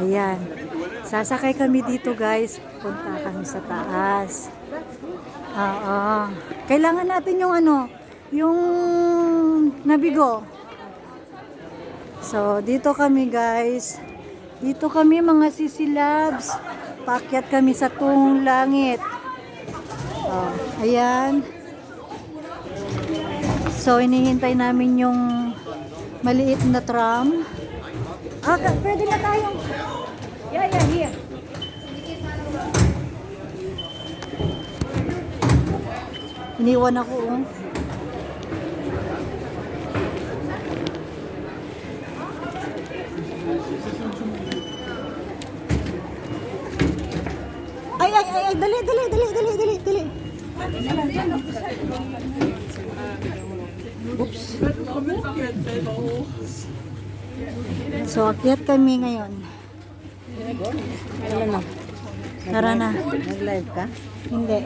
Ayan. Sasakay kami dito guys. Punta kami sa taas. Oo. Kailangan natin yung ano, yung nabigo. So, dito kami guys. Dito kami mga sisilabs. Pakyat kami sa tungong langit. Oh, ayan. So, inihintay namin yung maliit na tram. Ka- pwede na tayong... Yeah, yeah, here. Iniwan ako, oh. Ay, ay, ay, ay, dali, dali, dali, dali, dali, dali. Oops. So, akyat kami ngayon. Ano na? Tara na. Nag-live ka? Hindi.